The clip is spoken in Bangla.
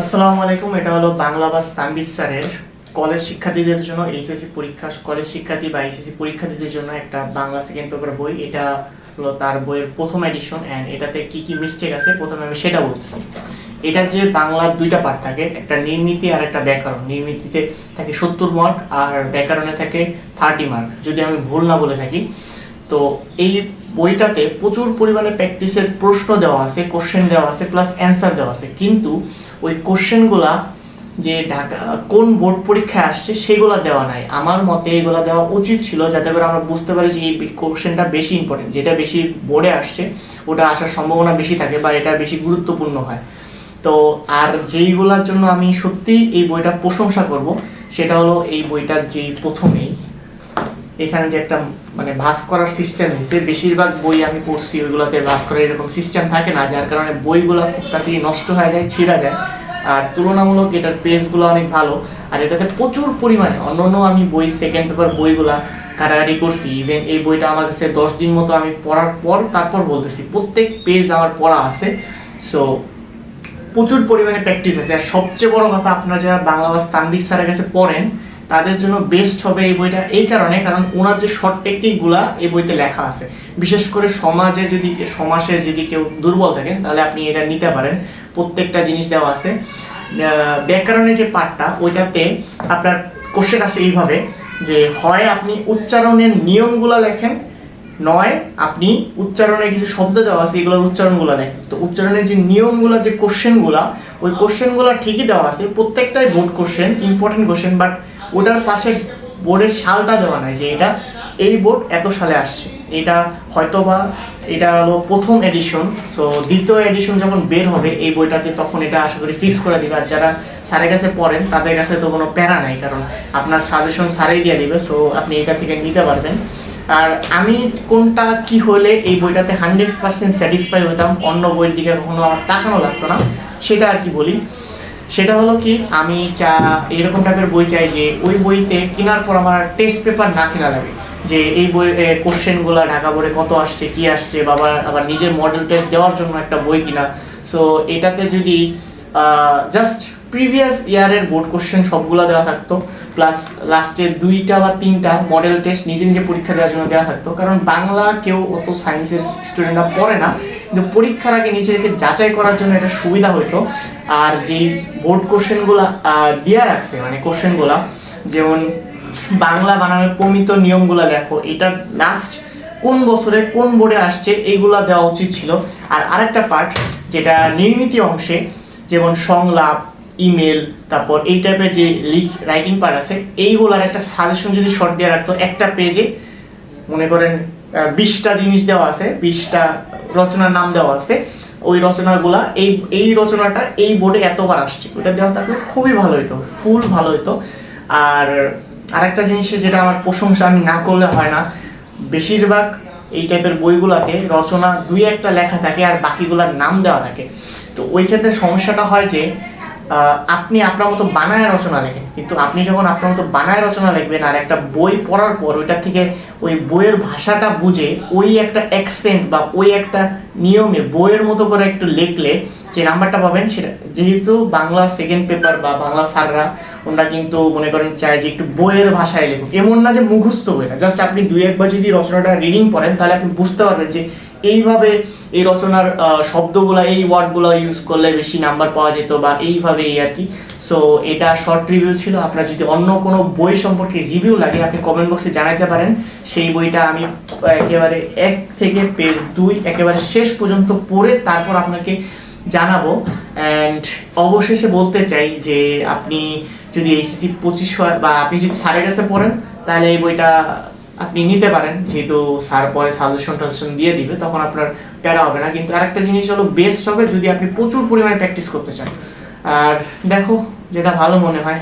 আসসালামু আলাইকুম, এটা হলো বাংলা বাস তানবির স্যারের কলেজ শিক্ষার্থীদের জন্য এইচএসসি পরীক্ষা, কলেজ শিক্ষার্থী বা এইচএসসি পরীক্ষার্থীদের জন্য একটা বাংলা সেকেন্ড পেপার বই। এটা হলো তার বইয়ের প্রথম এডিশন অ্যান্ড এটাতে কি কি মিস্টেক আছে প্রথমে আমি সেটা বলতেছি। এটা যে বাংলার দুইটা পার্ট থাকে, একটা নির্মিতি আর একটা ব্যাকরণ। নির্মিতিতে থাকে সত্তর মার্ক আর ব্যাকরণে থাকে থার্টি মার্ক যদি আমি ভুল না বলে থাকি তো এই বইটাতে প্রচুর পরিমাণে প্র্যাকটিসের প্রশ্ন দেওয়া আছে কোশ্চেন দেওয়া আছে প্লাস অ্যান্সার দেওয়া আছে। কিন্তু ওই কোশ্চেনগুলা যে ঢাকা, কোন বোর্ড পরীক্ষায় আসছে সেগুলো দেওয়া নাই। আমার মতে এগুলো দেওয়া উচিত ছিল যাতে করে আমরা বুঝতে পারি যে এই কোশ্চেনটা বেশি ইম্পর্টেন্ট যেটা বেশি বোর্ডে আসছে, ওটা আসার সম্ভাবনা বেশি থাকে বা এটা বেশি গুরুত্বপূর্ণ হয়। তো আর যেইগুলোর জন্য আমি সত্যিই এই বইটা প্রশংসা করব, সেটা হলো এই বইটার যেই প্রথমেই এখানে যে একটা মানে ভাস করার সিস্টেম হয়েছে, বেশিরভাগ বই আমি পড়ছি, ওইগুলোতে ভাস করার এরকম সিস্টেম থাকে না, যার কারণে বইগুলো খুব তাড়াতাড়ি নষ্ট হয়ে যায়, ছিঁড়া যায়। আর তুলনামূলক এটার পেজগুলো অনেক ভালো, আর এটাতে প্রচুর পরিমাণে অন্যান্য আমি বই সেকেন্ড পেপার বইগুলা কাটাকাটি করছি। ইভেন এই বইটা আমার কাছে দশ দিন মতো আমি পড়ার পর তারপর বলতেছি, প্রত্যেক পেজ আমার পড়া আছে। সো প্রচুর পরিমাণে প্র্যাকটিস আছে। আর সবচেয়ে বড় কথা, আপনারা যারা বাংলা বাস তানবির স্যারের কাছে পড়েন তাদের জন্য বেস্ট হবে এই বইটা এই কারণে, কারণ ওনার যে শর্ট টেকনিকগুলা এই বইতে লেখা আছে। বিশেষ করে সমাজে যদি সমাজে যদি কেউ দুর্বল থাকেন, তাহলে আপনি এটা নিতে পারেন। প্রত্যেকটা জিনিস দেওয়া আছে। ব্যাকরণের যে পার্টটা ওইটাতে আপনার কোশ্চেন আছে এইভাবে, যে হয় আপনি উচ্চারণের নিয়মগুলো লেখেন, নয় আপনি উচ্চারণে কিছু শব্দ দেওয়া আছে, এগুলোর উচ্চারণগুলো দেখেন তো উচ্চারণের যে নিয়মগুলো, যে কোশ্চেনগুলো ওই কোশ্চেনগুলো ঠিকই দেওয়া আছে। প্রত্যেকটাই board question important question but ওটার পাশে বোর্ডের সালটা দেওয়া নাই যে এটা, এই বোর্ড এত সালে আসছে। এটা হয়তোবা এটা হলো প্রথম এডিশন সো দ্বিতীয় এডিশন যখন বের হবে, এই বইটাতে তখন এটা আশা করি ফিক্স করে দিবে। আর যারা স্যারের কাছে পড়েন, তাদের কাছে তো কোনো প্যারা নাই, কারণ আপনার সাজেশন স্যারেই দিয়ে দিবে সো আপনি এটা থেকে নিতে পারবেন। আর আমি কোনটা কি হলে এই বইটাতে হান্ড্রেড পার্সেন্ট স্যাটিসফাই হতাম, অন্য বইয়ের দিকে কখনো আমার তাকানো লাগতো না, সেটা আর কি বলি। সেটা হলো কি, আমি চা, এরকম টাইপের বই চাই যে ওই বইতে কেনার পর আমার টেস্ট পেপার না কেনা লাগে। যে এই বই কোশ্চেনগুলো ঢাকা বোর্ডে কত আসছে, কি আসছে বাবা আবার নিজের মডেল টেস্ট দেওয়ার জন্য একটা বই কিনা। সো এটাতে যদি জাস্ট প্রিভিয়াস ইয়ারের বোর্ড কোশ্চেন সবগুলো দেওয়া থাকতো। প্লাস লাস্টে দুইটা বা তিনটা মডেল টেস্ট নিজে নিজে পরীক্ষা দেওয়ার জন্য দেওয়া থাকতো। কারণ বাংলা কেউ অত সায়েন্সের স্টুডেন্টরা পড়ে না। কিন্তু পরীক্ষার আগে নিজেকে যাচাই করার জন্য এটা সুবিধা হতো আর যেই বোর্ড কোশ্চেনগুলো দেওয়া রাখছে মানে কোশ্চেনগুলো যেমন বাংলা বানানের প্রমিত নিয়মগুলো লেখো, এটা লাস্ট কোন বছরে কোন বোর্ডে আসছে, এইগুলা দেওয়া উচিত ছিল। আর আরেকটা পার্ট যেটা নির্মিতি অংশে, যেমন সংলাপ ইমেল তারপর এই টাইপের যে লিখ রাইটিং পার্ট আছে, এইগুলার একটা সাজেশন যদি শর্ট দিয়ে রাখতো, একটা পেজে মনে করেন বিশটা জিনিস দেওয়া আছে, বিশটা রচনার নাম দেওয়া আছে, ওই রচনাগুলা, এই এই রচনাটা এই বোর্ডে এতবার আসছে। ওটা দেওয়া থাকলে খুবই ভালো হতো ফুল ভালো হতো আর আরেকটা জিনিসে যেটা আমার প্রশংসা, আমি না করলে হয় না, বেশিরভাগ এই টাইপের বইগুলাতে রচনা দুই একটা লেখা থাকে আর বাকিগুলার নাম দেওয়া থাকে। তো ওই ক্ষেত্রে সমস্যাটা হয় যে আপনি আপনার মতো বানায় রচনা লেখেন। কিন্তু আপনি যখন আপনার মতো বানায় রচনা লিখবেন আর একটা বই পড়ার পর ওইটা থেকে ওই বইয়ের ভাষাটা বুঝে ওই একটা অ্যাকসেন্ট বা ওই একটা নিয়মে বইয়ের মতো করে একটু লিখলে যে নাম্বারটা পাবেন সেটা, যেহেতু বাংলা সেকেন্ড পেপার বা বাংলা স্যাররা ওনারা কিন্তু মনে করেন চায় যে একটু বইয়ের ভাষায় লেখুক। এমন না যে মুখস্থ বই না জাস্ট আপনি দুই একবার যদি রচনাটা রিডিং পড়েন তাহলে আপনি বুঝতে পারবেন যে এইভাবে এই রচনার শব্দগুলো, এই ওয়ার্ডগুলো ইউজ করলে বেশি নাম্বার পাওয়া যেত বা এইভাবে এই আর কি। সো এটা শর্ট রিভিউ ছিল। আপনার যদি অন্য কোনো বই সম্পর্কে রিভিউ লাগে, আপনি কমেন্ট বক্সে জানাতে পারেন। সেই বইটা আমি একেবারে এক থেকে পেজ দুই, একেবারে শেষ পর্যন্ত পড়ে তারপর আপনাকে জানাব। অ্যান্ড অবশেষে বলতে চাই যে, আপনি যদি এইচএসসি পঁচিশ বা আপনি যদি স্যারের কাছে পড়েন, তাহলে এই বইটা আপনি নিতে পারেন। যেহেতু স্যার পরে সাজেশন টাজেশন দিয়ে দিবে, তখন আপনার প্যারা হবে না। কিন্তু আরেকটা জিনিস হলো বেস্ট হবে যদি আপনি প্রচুর পরিমাণে প্র্যাকটিস করতে চান। আর দেখো, যেটা ভালো মনে হয়